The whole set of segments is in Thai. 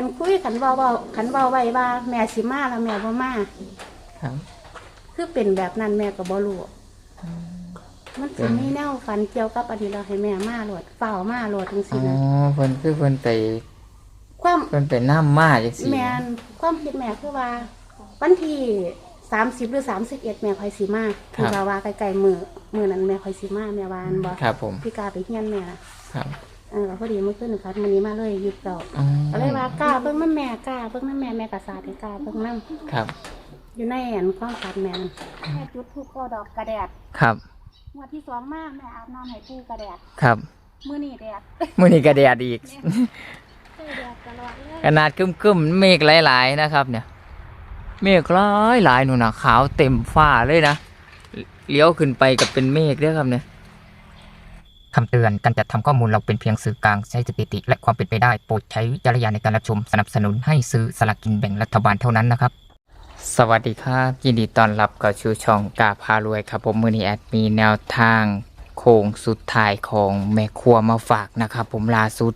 คันคุยคันเว้าเว้าคันเว้าไว้ว่า แม่สิมาแล้วแม่บ่มาครับ คือเป็นแบบนั้นแม่ก็บ่รู้มันสิมีแนวฝันเกี่ยวกับอันนี้เราให้แม่มาโหลดเฝ้ามาโหลดจังอ๋ซี่อนะเพิ่นคือเพิ่นไปความเพิ่นไปน้ำมาจังซี่แม่นความคิดแม่คือว่า วันที่30หรือ31แม่ค่อยสิมาคือว่าว่าใกล้ๆมื้อมื้อนั้นแม่ค่อยสิมาแม่ว่าอันบ่ครับผม พี่กาไปเฮียนแม่น่ะครับ เออพอดีเมื่อคืนนี่ครับมื้อนี้มาเลยหยุดเก่าอ๋อก็เลยว่ากล้าเบิ่งน้ำแม่กล้าเบิ่งน้ำแม่แม่กระสาดให้กล้าเบิ่งน้ำครับ อยู่ในอันความฝันแม่นั่นแม่จุดทูปก็ดอกกระแดดครับ งวดที่สองมาแม่อาบน้ำให้ปูกระแดดครับมื้อนี้แดดมื้อนี้ก็แดดอีกใช่แดดตลอดเลยขนาดครึมๆเมฆหลายๆนะครับ เนี่ย เมฆหลายหลายๆหนูนะขาวเต็มฟ้าเลยนะเลี้ยวขึ้นไปกับเป็นเมฆเด้วยครับเนี่ย คำเตือน การจัดทำข้อมูลเราเป็นเพียงสื่อกลางใช้สถิติ และความเป็นไปได้ โปรดใช้วิจารณญาณในการรับชม สนับสนุนให้ซื้อสลากกินแบ่งรัฐบาลเท่านั้นนะครับ สวัสดีครับ ยินดีต้อนรับกับชูช่องกาพารวยครับผมมือนี้แอดมีแนวทาง โค้งสุดท้ายของแม่ครัวมาฝากนะครับ ผมล่าสุด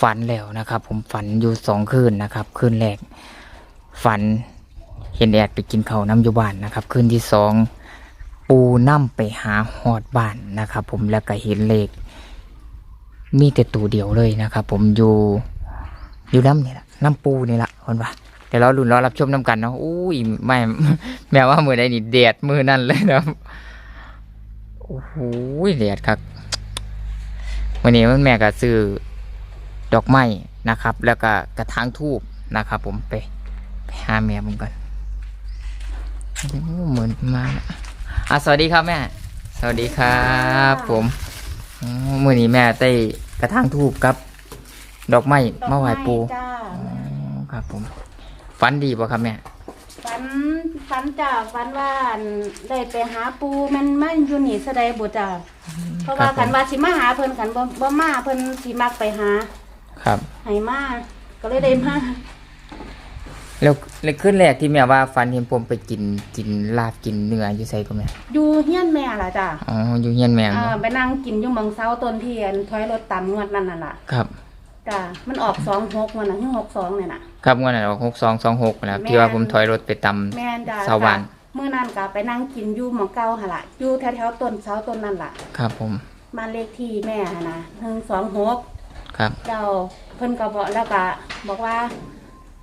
ฝันแล้วนะครับ ผมฝันอยู่สองคืนนะครับคืนแรกฝันเห็นแอดไปกินข้าวน้ำอยู่บ้านนะครับคืนที่สอง ปูนั่มไปหาหอดบ้านนะครับ ผมแล้วก็เห็นเลข มีแต่ตัวเดียวเลยนะครับ ผมอยู่อยู่น้ำนี่แหละน้ำปูนี่แหละคนว่าเดี๋ยวเราลุ้นรอรับชมน้ำกันเนาะอุ้ยไม่แม้ว่ามือใดนี่เดดมือนั่นเลยนะโอ้โหเดดครับวันนี้มันแม่ก็ซื้อดอกไม้นะครับ แล้วก็กระถางทูบนะครับ ผมไปไปหาแม่ผมกันเหมือนมาแล้ว อะสวัสดีครับแม่ สวัสดีครับ ผมโอ้มือนี้แม่ได้กระถางทูบกับ ดอกไม้มาไหว้ปูดอกไม้จ้าอ๋อครับผมฝันดีป่ะครับแม่ฝันฝันจ้าฝันว่าอันได้ไปหาปูมันมันอยู่นี่สะใดบ่จ้าเพราะว่าครับผมคันว่าสิมาหาเพิ่นคันบ่บ่มาเพิ่นสิมักไปหาครับ ให้มาก็เลยได้มา แล้วแล้วขึ้นแรกที่แม่ว่าฝันเห็นผมไปกินกินลาบกินเนื้ออยู่ใส่ก็แม่อยู่เฮียนแม่ล่ะจ้าอ๋ออยู่เฮียนแม่อ่าเนาะไปนั่งกินอยู่เมืองเซาต้นเทียนถอยรถตามงวดนั่นน่ะล่ะครับจ้ามันออกสองหกมันน่ะที่หกสองเนี่ยน่ะ ครับงวดนั้นออกหกสองสองหกนะครับแม่นที่ว่าผมถอยรถไปตแม่นจ้าเสาบ้านเมื่อนั้นก็ไปนั่งกินอยู่หมองเก่าหั่นล่ะอยู่แถวๆต้นเสาต้นนั่นล่ะำครับผมบ้านเลขที่แม่หั่นนะหนึ่งสองหกครับ เจ้าเพิ่นก็บอกแล้วก็บอกว่า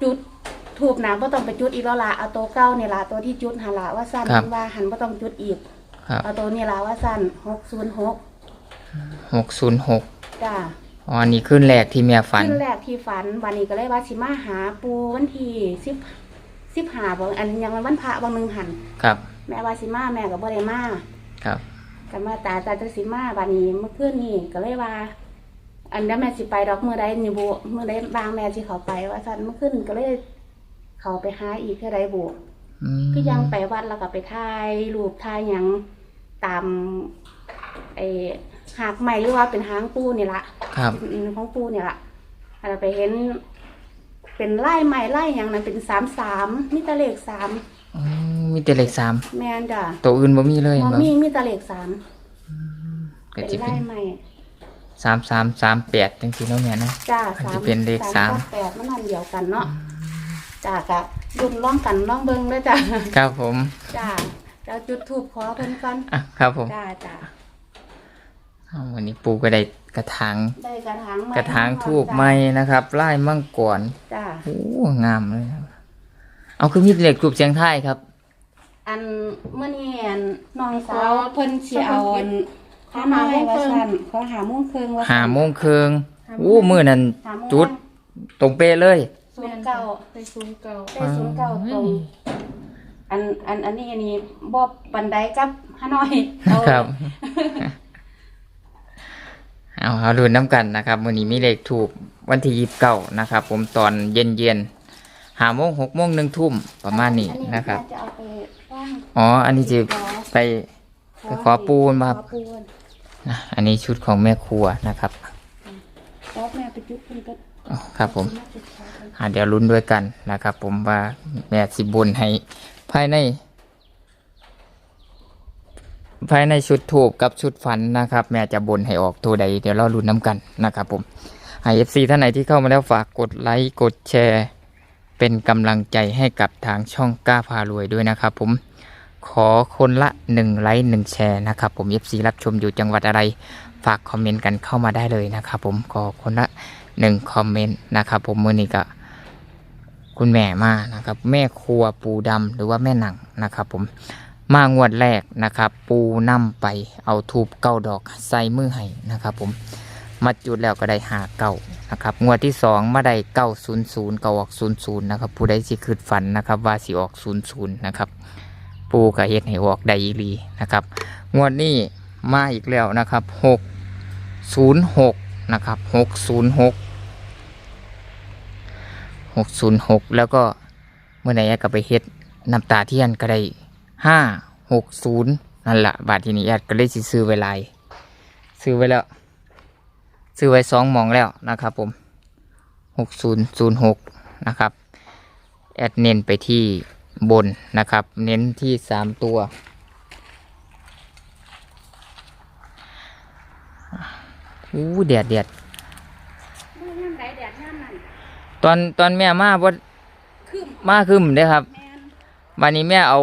จุด ถูกนะบ่ต้องไปจุดอีกแล้วล่ะเอาตัวเก้านี่ล่ะตัวที่จุดหันล่ะว่าสั้นครับเพิ่นว่าหันบ่ต้องจุดอีกครับเอาตัวนี่ล่ะว่าสั้นหกศูนย์หกหกศูนย์หกจ้าอ๋ออันนี้ขึ้นแรกที่แม่ฝัน ขึ้นแรกที่ฝันวันนี้ก็เลยว่าสิมาหาปูวันที่สิบสิบหาบอกอันยังวันพระบางหนึงหันครับ แม่ว่าสิมาแม่ก็บ่ได้มา ครับ กันมาตาตาจะสิมาวันนี้เมื่อคืนนี้ก็เลยว่า อันนั้นแม่สิไปดอกมื้อใดนี่บ่มื้อใดบางแม่สิเขาไปว่าซั่นเมื่อคืนก็เลย เขาไปหาอีกเท่าใดบ่อืมคือยังไปวัดแล้วก็ไปถ่ายรูปถ่ายหยังตามไอ้หากใหม่หรือว่าเป็นหางปูนี่ละครับอืมของปูนี่ละเราไปเห็น เป็นไล่ใหม่ไล่หยังนั้นเป็นสามสามมีแตะเลขสามอ๋อมีแต่เลขสามแมนจ้ะตัวอื่นบ่มีเลยมอบ่มีมีแตะเลขสามก็เป็นจะเป็ไล่นใหม่สามสามสามแปดจังซี่เนาะแม่เนาะจ้าอาจสาจะมเป็นเลขสามกับแปดมันนั่นเดียวกันเนาะ จ้ากะดุนร่องกันร่องเบิงเลยจ้ะครับผมจ้าแล้วจุดถูกขอเพิ่นกันอะครับผมจ้าจ้าอ้าววันนี้ปูก็ได้กระถางได้กระถางไม้กระถางทูบไม้นะครับไล่มังกรจ้าโอ้งามเลยครับ เอาคือมีเหล็กกรุบเสียงไทายครับ อันเมื่อนี้อันน้องสาวเพิ่นสิเอาอันหามาโมงครึ่งขอหาโมงครึ่งว่าหาโมงครึ่งโอ้มือนั้นหาโมงจุดตรงเป๊ะเลย ศูนย์เก้าไปศูนย์เก่าได้ศูนย์เก้าตรงอันอันอันนี้อันนี้บ่ปันไดกับฮานอยเอาครับ เอาเอาดูน้ำกันนะครับมือนี้มีเลขถูกวันที่ยีิบเก้านะครับ ผมตอนเย็นเย็นๆหาโมงหกโมงหนึ่งทุ่มประมาณนี้นะครับอัจะเอาไปว่างอ๋อ อันนี้จะขอไปไปขอปูนมาครับขอปูนนะอันนี้ชุดของแม่ครัวนะครับขอแม่ไปจุดเพิ่นก็อ๋อครับผมมาจุดขอ เพิ่นอ่าเดี๋ยวลุ้นด้วยกันนะครับ ผมว่าแม่สิบุญให้ภายใน ภายในชุดถูกกับชุดฝันนะครับ แม่จะบนให้ออกตัวใด เดี๋ยวเราลุ้นน้ำกันนะครับ ผมให้ FC ท่านไหนที่เข้ามาแล้วฝากกดไลค์กดแชร์ เป็นกำลังใจให้กับทางช่องกล้าพารวยด้วยนะครับ ผมขอคนละ1ไลค์1แชร์นะครับ ผม FC รับชมอยู่จังหวัดอะไร ฝากคอมเมนต์กันเข้ามาได้เลยนะครับ ผมขอคนละ1คอมเมนต์นะครับ ผมมือนี้ก็ คุณแม่มานะครับ แม่ครัวปูดำหรือว่าแม่หนังนะครับ ผมมางวดแรกนะครับ ปูนำไปเอาทูบเก้าดอกใส่มือให้นะครับผมมาจุดแล้วก็ได้หาเก้านะครับงวดที่สองมาได้เก้าศูนย์ศูนย์เก้าออกศูนย์ศูนย์นะครับผู้ใดสิคืดฝันนะครับ ว่าสิออกศูนย์ศูนย์นะครับ ปูกับเฮ็ดให้ออกได้อีรีนะครับงวดนี้มาอีกแล้วนะครับหกศูนย์หกนะครับหกศูนย์หก หกศูนย์หกแล้วก็เมื่อไหร่ก็ไปเฮ็ดน้ำตาเทียนก็ได้ห้าหกศูนย์นั่นแหละบาทที่นี้แอดก็เลยซื้อไว้ลายซื้อไว้แล้ว ซื้อไว้สองหมองแล้วนะครับผมหกศูนย์ศูนย์หกนะครับแอดเน้นไปที่บนนะครับ เน้นที่สามตัว อู้แดดแดด มือย่ำใดแดดย่ำนั่น ตอนตอนแม่มาบ่คืมมาขึ้นเด้อครับแมนวันนี้แม่เอา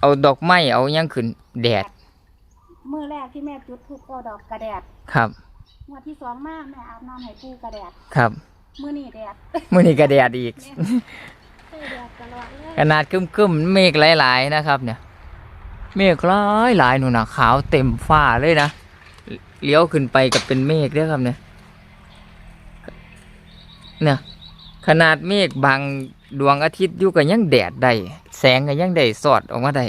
เอาดอกไม้เอาหยังขึ้นแดดมือแรกที่แม่จุดทูบก็ดอกกระแดดครับ งวดที่สองมาแม่อาบน้ำให้ปูกระแดดครับมือนี่แดดมื้อนี้ก็แดดอีกใช่แดดตลอดเลยขนาดครึมๆเมฆหลาย ๆ นะครับ เนี่ย เมฆหลายหลายๆนู่นน่ะขาวเต็มฟ้าเลยนะเลี้ยวขึ้นไปกับเป็นเมฆเด้อครับเนี่ย เนี่ยขนาดเมฆบางดวงอาทิตย์อยู่ก็ยังแดดได้แสงก็ยังได้สอดออกมาได้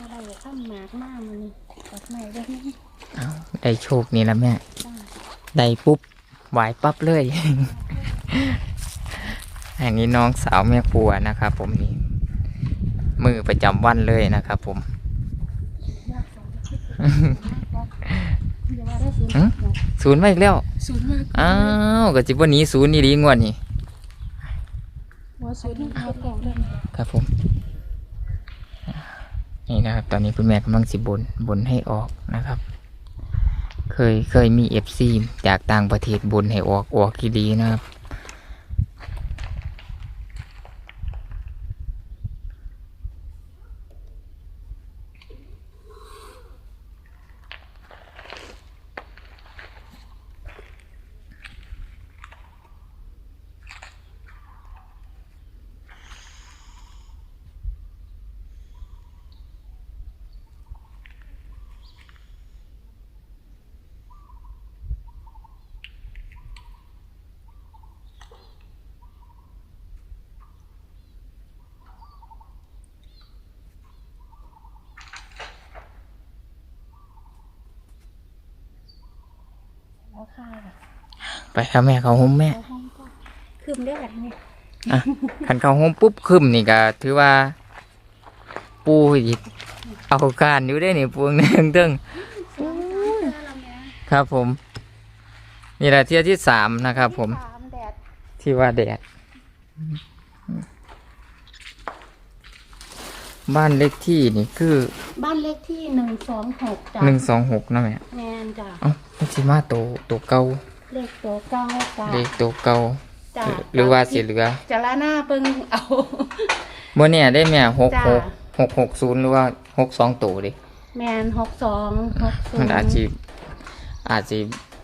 อะไรอย่าข้ามหมากมากมันนี่กดใหม่ด้วยนี่เอาได้โชคนี่แล้วแม่ ได้ปุ๊บไหวปั๊บเลย อันนี้น้องสาวแม่ครัวนะครับผมนี่ มือประจำวันเลยนะครับผมอย่าว่าได้ศูนย์หืมศูนย์มาอีกแล้ว ศูนย์มากอ้าวก็จิบวันนี้ศูนย์นี่ดีงวดนี่ว่าศูนย์เอากล่องเลย ครับผม นี่นะครับ ตอนนี้คุณแม่กำลังสิบนบนให้ออกนะครับ เคยเคยมีเอฟซีจากต่างประเทศบนให้ออกออกกีดีนะครับ ค่ะไปครับแม่เขาโฮมแม่เอาห้องก็คืมได้แบบนี้ขันเขาโฮมปุ๊บคึมนี่ก็ถือว่า ปูอีกเอาการอยู่ได้นี่ปูงเนื่องตึงครับผม นี่แหละเที่ยวที่สามนะครับผมสามแดดที่ว่าแดดบ้านเล็กที่นี่คือ บ้านเลขที่หนึ่งสองหกจ้ะหนึ่งสองหกนะแม่แมนจ้ะเอ้าไม่ใช่มาโตโตเก่าเลขตัวเก้าจ้ะเลขโตเก่าจ้ะหรือว่าสีเหลือจะละหน้าเบิ่งเอาบ่เนี่ยได้แม่หกจ้ะหกหกหกศูนย์หรือว่าหกสองโตดิแมนหกสองหกศูนมันย์อาจจะอาจจะ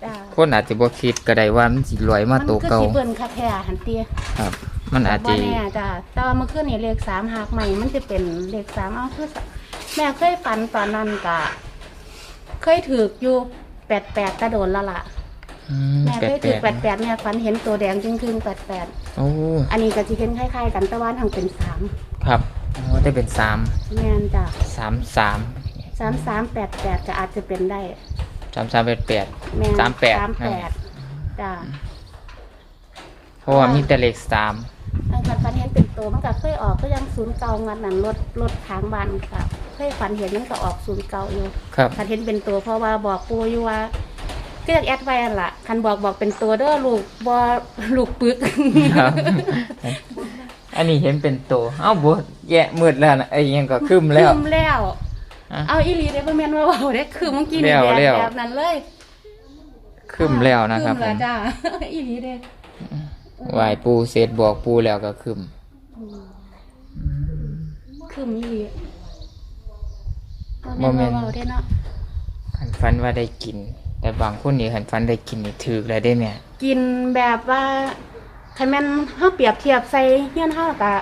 จ้ะคนอาจจะบ่คิดก็ได้ว่ามันสิลอยมาโตมันคือเก่าสิเบิ่นคาแท้หันเตี้ยครับ มันอาจจะว่าแน่จ้ะแต่ว่าเมื่อคืนนี่เลขสามหักใหม่มันจะเป็นเลขสามเอาคือแม่เคยฝันตอนนั้นกะเคยถือกอยู่ แปดแปดกระโดดและล่ะอืมแม่แปดเคยแปถือดแปดแปดแม่ฝันเห็นตัวแดงจริงๆแปดแปดโอ้อันนี้ก็จะเห็นคล้ายๆกันแต่ว่าทางเป็นสามครับโอ้ได้เป็นสามแม่นจ้ะสามสามสามสามแปดแปดก็อาจจะเป็นได้ สามสามแปดแปด แม่นสามแปด สามแปดจ้ะเพราะว่ามีแต่เลขสามอันคันฝันเห็นเป็นตัวมันก็เคยออกก็ยังศูนย์เก่างันนั่นรถรถทางบ้านค่ะ เคยฝันเห็นมันก็ออกศูนย์เก่าอยู่ครับคันเห็นเป็นตัวเพราะว่าบอกปูอยู่ว่าก็อยากแอดไว้อันละคันบอกบอกเป็นตัวเด้อลูกบอลูกปึกครับ อันนี้เห็นเป็นตัวเอ้าบ่แย่มืดแล้วนะไอ้ยังก็คึมแล้ว คืมแล้ว อะ เอาอีหลีได้บ่แม่นว่าเว้าได้คือเมื่อกี้นี่แล้วแบบแล้วแบบนั้นเลยคึมแล้วนะครับมผแล้วมจ้า อีหลีเด้ไหวปูเสร็จบอกปูแล้วก็คึม คืมอีหลี บ่บ่แม่แม่นนว่าเว้าได้เนาะหันฟันว่าได้กิน แต่บางคนนี่หันฟันได้กินนี่ถือแล้วได้แม่กินแบบว่าคันแม่นเฮาเปรียบเทียบใส่เฮียนเฮาก็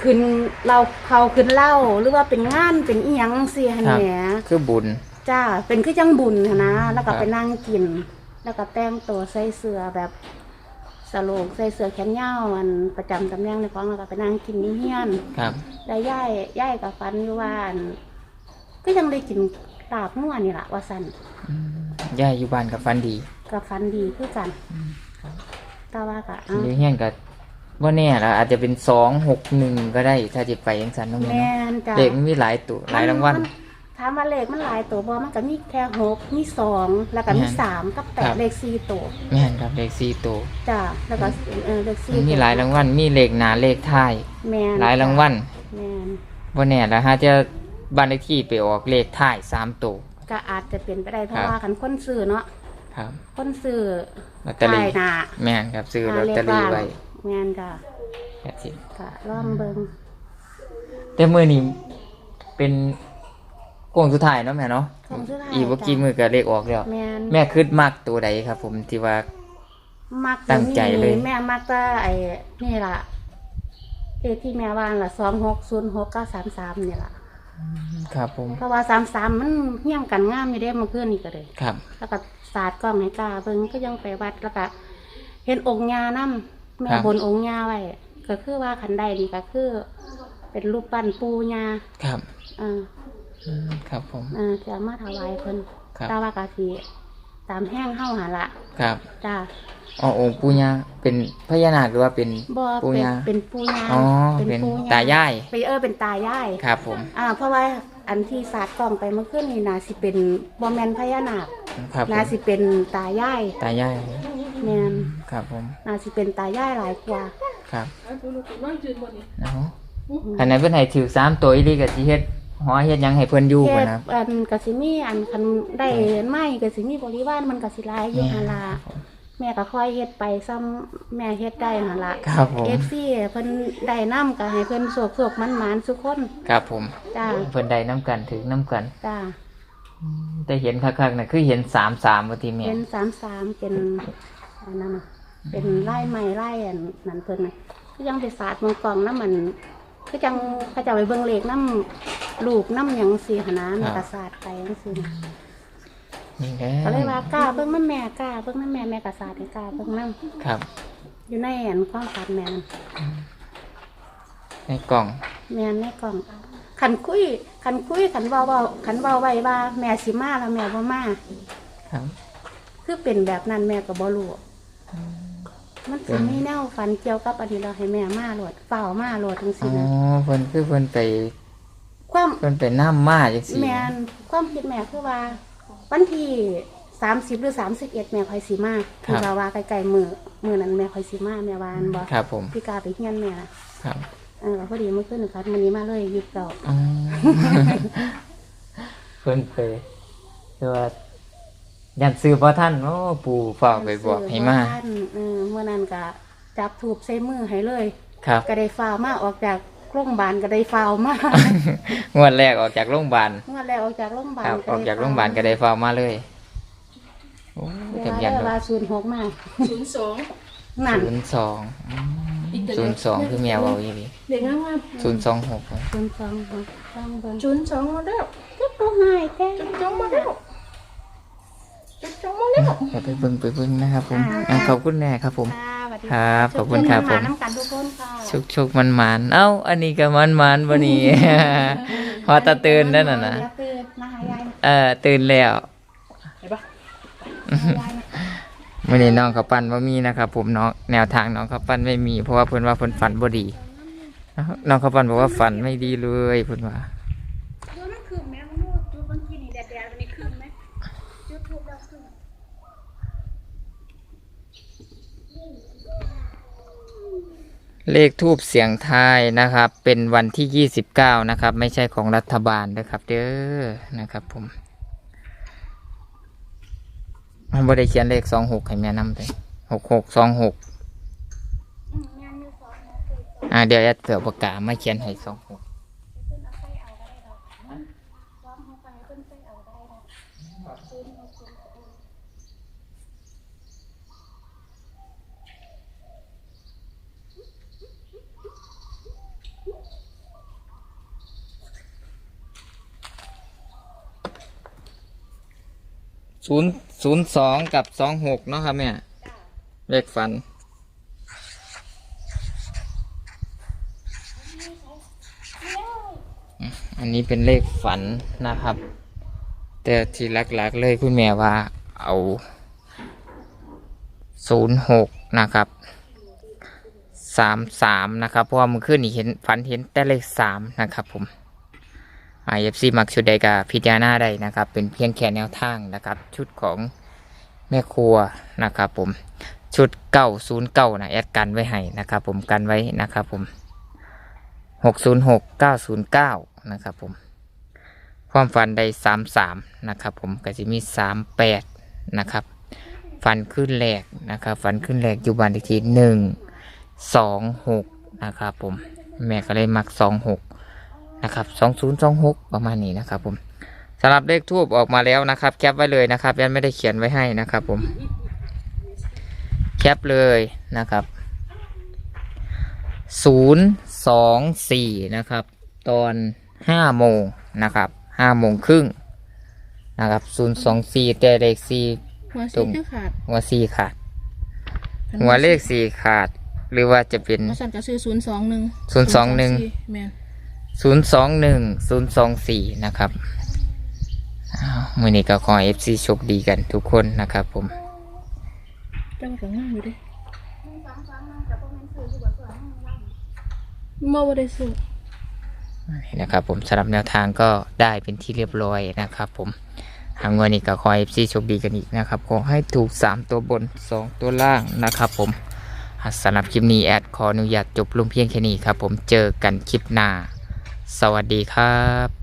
ขึ้นเราเขาขึ้นเหล้าหรือว่าเป็นงานเป็นอีหยังสิหั่นครับแหมคือบุญจ้าเป็นคือจังบุญหั้นนะแล้วก็ครับไปนั่งกิน แล้วก็แต่งตัวใส่เสื้อแบบสโลงใส่เสื้อแขนยาวอันประจำตำแหน่งในของแล้วก็ไปนั่งกินนี่เฮียนครับ แล้วย่ายย่ายกับฟันอยู่ว่าอัน ก็ยังได้กินลาบมั่วนี่แหละว่าสันย่าอยู่บ้านกับฟันดีกับฟันดีคือกันแต่ว่าก็อเอายู่เฮียนกับว่าแน่ละอาจจะเป็นสองหกหนึ่งก็ได้ถ้าจะไปยังสันน้องแม่แม่เนาะนจ้ะเด็กมันมีหลายตัวหลายรางวัลมันถามว่าเลขมันหลายตัวบ่มันก็มีแค่หกมีสองแล้วก็มีแม่นสามกับแปครัดบเลขสี่ตัวแม่นครับเลขสี่ตัวจ้ะแล้วก็เออเลขสี่มันมีตัวหลายรางวัลมีเลขหนาเลขท้ายแม่นหลายรางวัลแม่นว่าแน่ละฮะจะ บ้านเลขที่ไปออกเลขท้ายสามตัว ก็อาจจะเป็นไปได้เพครัราะบว่าคันคนซื้อเนาะครับคนซื้อลอตเตอรี่ขายหน้าแม่นครับซื้อลอตเตอรี่ไว้แม่นจ้ะแบบนี้ก็ล่องเบิงแต่มือนี้เป็นโค้งสุดท้ายเนาะแม่เนาะโค้งสุดท้ายอีกเมื่อกี้มือก็เลขออกแล้ว แม่นแม่คิดมากตัวใดครับ ผมที่ว่า มักตั้งใจเลย แม่มักแต่ไอ้นี่ล่ะเลขที่แม่วานล่ะสองหกศูนย์หกเก้าสามสามนี่ล่ะ ครับผม เพราะว่าสามสามมันเฮี้ยงกันงามอยู่เด้เมื่อคืนนี่ก็เลย ครับ แล้วก็สาดกล้องให้กาเบิ่งก็ยังไปวัดแล้วก็เห็นองค์ญานํแม่ครับ บนองค์ญาไว้ก็คือว่าคันใดนี่ก็คือ เป็นรูปปั้นปูญาครับอ่าอืมครับผมอ่าจะมาถวายเพิ่นครับ ตาว่ากะสิ ตามแห้งเฮาหาละครับจ้าอ๋อองค์ปู่ย่าเป็นพญานาคหรือว่าเป็นบ่ปู่เป็นย่าเป็นปูญาอ๋อเป็นปูตายายไปเออเป็นตายายครับ ผม อ่า เพราะว่าอันที่สาดกล้องไปเมื่อคืนนี่น่าสิเป็นบ่แม่นพญานาคครับผน่ามสิเป็นตายายตายายแม่นครับผมน่าสิเป็นตายายหลายกว่าครับเนาะคันไหนเพิ่นให้ถือสามตัวอีหลีก็สิเฮ็ด หอเฮ็ดหยังให้เพิ่นอยู่เฮ็บ่ดนะครับ อันก็สิมีอันคันได้ไม้ก็สิมีบริวารมันก็สิหลายอยู่แม่หั่นล่ะแม่ก็ค่อยเฮ็ดไปซ้ำแม่เฮ็ดได้หั่นล่ะ ครับผม FC เพิ่นได้นํก็ให้เพิ่นโศกๆมันๆทุกคนครับผม จ้าเพิ่นได้น้ำกันถึงน้ำกันจ้าแต่เห็นคักๆน่ะคือเห็นสามสามบ่ที่แม่เป็นสามสามเป็นอันนั้นน่ะเป็นไล่ไม้ไล่อันนั้นเพิ่นน่ะคือยังไปสาดเมืองกองน้ำมัน คือจังเขาจะเอาไปเบิ่งเลขน้ำลูกน้ำหยังสีหนนะมันกระสาดไปจังซี่นะนี่แหละก็เลยว่ากล้าเบิ่งน้ำแม่กล้าเบิ่งน้ำแม่แม่กระสาดให้กล้าเบิ่งน้ครับำอยู่ในอันความฝันแม่นั่นในกล่อง แม่ในกล่องขันคุยขันคุยขันเว้าเว้าขันเว้าไว้ว่า แม่สิมาแล้วแม่บ่มา ครับ คือเป็นแบบนั้นแม่ก็บ่รู้ มันสิมีแนวฝันเกี่ยวกับอันนี้เราให้แม่มาโหลดเฝ้ามาโหลดจังอ๋ซี่อนะเพิ่นคือเพิ่นไปความเพิ่นไปน้ำมาจังซี่แม่นความคิดแม่คือว่า วันที่30หรือ31แม่ค่อยสิมาคือว่าว่าใกล้ๆมื้อมื้อนั้นแม่ค่อยสิมาแม่วาอันบ่ครับผมพี่กาไปเฮียนแม่น่ะครับเออพอดีเมื่อคืนครับวันนี้มาเลยหยุดเก่าอ๋อ เพิ่นไปคือว่า ยันซื้อบ่ทันโอ้ปู่ฝากไปบอกให้มาท่านเออเมื่อนั้นก็จับถูบใส่มือให้เลย ครับ ก็ได้ฟาวมาออกจากโรงพยาบาลก็ได้ฟาวมางวดแรกออกจากโรงพยาบาลเมื่อแล้วออกจากโรงพยาบาลครับได้ออกจากโรงพยาบาลก็ได้ฟาร์มมาเลยโอ้เวทะลาเบียนเวรลาถศูนย์หกมาศูนย์สองนั่นศูนย์สองศูนย์สองคือแมวเอาอย่างนี้เด็กงามศูนย์สองหกศูนย์สองหกสองเบิ้งๆศูนย์สองมาแล้วก็ต้องให้แท้จุดจองมาแล้ว จุดจองมาแล้ว เดี๋ยวไปเบิ้งไปเบิ้งนะครับผมอะขอบคุณแม่ครับผม ค่ะสวัสดีครับขอบคุณครับผมมาน้ำกันทุกคนค่ะ ชุกชุกมันมันๆเอ้า อันนี้ก็มันมันๆวันนี้พอตาตื่นแล้วน่ะนะเดี๋ยวตื่นมาหายายเออตื่นแล้วเห็นปะหายายนะมื่อนี้น้องเขาวปั้นว่ามีนะครับผมน้องแนวทางน้องเขาวปั้นไม่มี เพราะว่าเพิ่นว่าเพิ่นฝันบ่ดี น้องเขาวปั้นบอกว่าฝันไม่ดีเลยเพิ่นว่า ดูมันคืนไหมมันดูจุดบางทีนี่แดดๆมันนี่คืนไหมจุดทูบแล้วคืน เลขทูบเสียงทายนะครับ เป็นวันที่ 29 นะครับ ไม่ใช่ของรัฐบาลนะครับเด้อนะครับผมมันบ่ได้เขียนเลข26ให้แม่นำเลย6626อืมงานอยู่สองโมงคือสองอ่าเดี๋ยวแอดเสือปากกามาเขียนให้26เพิ่นเอาไปเอาก็ได้ดอกสองโมงไปเพิ่นไปเอาก็ได้ดอกคืนเอาคืนเอา ศูนย์ศูนย์สองกับสองหกเนาะครับเนี่ยเลขฝัน อันนี้เป็นเลขฝันนะครับ แต่ที่หลักๆเลยคุณแม่ว่าเอาศูนย์หกนะครับสามสามนะครับ เพราะว่าเมื่อคืนนี้เห็นฝันเห็นแต่เลขสามนะครับผม IFC มักชุดใดกับพิจารณาได้นะครับ เป็นเพียงแค่แนวทางนะครับ ชุดของแม่ครัวนะครับ ผมชุดเก้าศูนย์เก้านะแอดกันไว้ให้นะครับผมกันไว้นะครับผมหกศูนย์หกเก้าศูนย์เก้านะครับผมความฝันใดสามสามนะครับผมก็จะมีสามแปดนะครับ ฟันขึ้นแรกนะครับ ฟันขึ้นแรกอยู่บ้านเลขที่หนึ่งสองหกนะครับผมแม่ก็เลยมักสองหก นะครับสองศูนย์สองหกประมาณนี้นะครับผมสำหรับเลขทูบออกมาแล้วนะครับ แคปไว้เลยนะครับยันไม่ได้เขียนไว้ให้นะครับผมแคปเลยนะครับศูนย์สองสี่นะครับ ตอนห้าโมงนะครับห้าโมงครึ่งนะครับศูนย์สองสี่แต่เลขสี่หัวตรสีงก็ขาดหัวสี่ขาด หัวเลขสี่ขาด หรือว่าจะเป็นมาสั่นก็ซื้อศูนย์สองหนึ่งศูนย์สองหนึ่ง แม่น ศูนย์สองหนึ่งศูนย์สองสี่นะครับอ้าวมือนี้ก็ขอเอฟซีโชคดีกันทุกคนนะครับผมเจ้าก็งามอยู่เดิหนึ่งสองสามนั่งกับพวกนั้นซื้ออยู่บนสวนนั่งว่างบ่บ่ได้ซื้อนี่นะครับผมสำหรับแนวทางก็ได้เป็นที่เรียบร้อยนะครับผมหางวันนี้ก็ขอเอฟซีโชคดีกันอีกนะครับ ขอให้ถูก 3 ตัวบน 2 ตัวล่างนะครับผมอะสำหรับคลิปนี้แอดขออนุญาตจบลงเพียงแค่นี้ครับผมเจอกันคลิปหน้า สวัสดีครับ